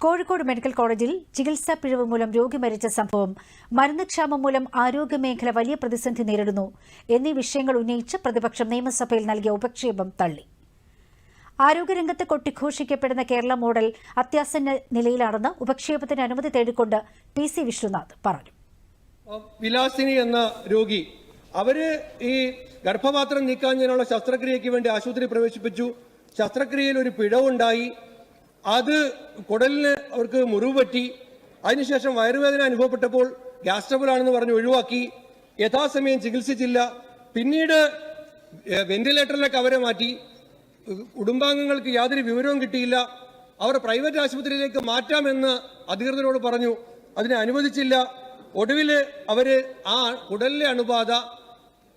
Kozhikode medical കോളേജിൽ ചികിത്സാ പിഴവ് മൂലം രോഗി മരിച്ച സംഭവം മരുന്നുക്ഷാമം മൂലം ആരോഗ്യമേഖല വലിയ പ്രതിസന്ധി നേരിടുന്നു എന്നീ വിഷയങ്ങൾ ഉന്നയിച്ച് പ്രതിപക്ഷം നിയമസഭയിൽ നൽകിയ ഉപക്ഷേപം തള്ളി. ആരോഗ്യരംഗത്ത് കൊട്ടിഘോഷിക്കപ്പെടുന്ന കേരള മോഡൽ അത്യാസന്ന നിലയിലാണെന്ന് ഉപക്ഷേപത്തിന് അനുമതി തേടിക്കൊണ്ട് പി സി വിശ്വനാഥ് പറഞ്ഞു. വിലാസിനി എന്ന രോഗി അവർ ഈ ഗർഭപാത്രം നീക്കാഞ്ഞതിനുള്ള ശസ്ത്രക്രിയയ്ക്ക് വേണ്ടി ആശുപത്രി പ്രവേശിപ്പിച്ചു. ശസ്ത്രക്രിയയിൽ ഒരു പിഴവുണ്ടായി. അത് കുടലിന് അവർക്ക് മുറിവ് പറ്റി. അതിനുശേഷം വയറുവേദന അനുഭവപ്പെട്ടപ്പോൾ ഗ്യാസ് ട്രബിൾ ആണെന്ന് പറഞ്ഞ് ഒഴിവാക്കി. യഥാസമയം ചികിത്സിച്ചില്ല. പിന്നീട് വെന്റിലേറ്ററിലേക്ക് അവരെ മാറ്റി. കുടുംബാംഗങ്ങൾക്ക് യാതൊരു വിവരവും കിട്ടിയില്ല. അവർ പ്രൈവറ്റ് ആശുപത്രിയിലേക്ക് മാറ്റാമെന്ന് അധികൃതരോട് പറഞ്ഞു. അതിനെ അനുവദിച്ചില്ല. ഒടുവിൽ അവർ ആ കുടലിലെ അണുബാധ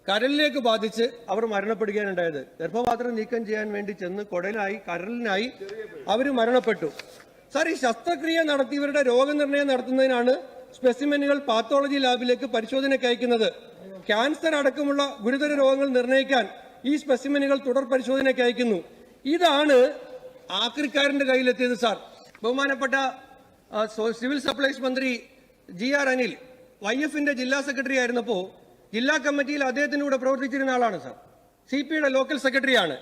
കരലിലേക്ക് ബാധിച്ച് അവർ മരണപ്പെടുകയാണ് ഉണ്ടായത്. ഗർഭപാത്രം നീക്കം ചെയ്യാൻ വേണ്ടി ചെന്ന് കുടലായി കരളിനായി അവർ മരണപ്പെട്ടു. സാർ ഈ ശസ്ത്രക്രിയ നടത്തിയവരുടെ രോഗനിർണയം നടത്തുന്നതിനാണ് സ്പെസിമെനുകൾ പാത്തോളജി ലാബിലേക്ക് പരിശോധനയ്ക്ക് അയക്കുന്നത്. ക്യാൻസർ അടക്കമുള്ള ഗുരുതര രോഗങ്ങൾ നിർണയിക്കാൻ ഈ സ്പെസിമെനുകൾ തുടർ പരിശോധനയ്ക്ക് അയക്കുന്നു. ഇതാണ് ആക്രിക്കാരന്റെ കയ്യിലെത്തിയത് സാർ. ബഹുമാനപ്പെട്ട സിവിൽ സപ്ലൈസ് മന്ത്രി ജി ആർ അനിൽ വൈ എഫിന്റെ ജില്ലാ സെക്രട്ടറി ആയിരുന്നപ്പോൾ ജില്ലാ കമ്മിറ്റിയിൽ അദ്ദേഹത്തിന്റെ കൂടെ പ്രവർത്തിച്ചിരുന്ന ആളാണ് സാർ. സി പിയുടെ ലോക്കൽ സെക്രട്ടറിയാണ്.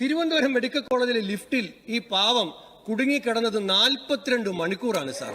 തിരുവനന്തപുരം മെഡിക്കൽ കോളേജിലെ ലിഫ്റ്റിൽ ഈ പാവം കുടുങ്ങിക്കിടന്നത് നാൽപ്പത്തിരണ്ട് മണിക്കൂറാണ് സാർ.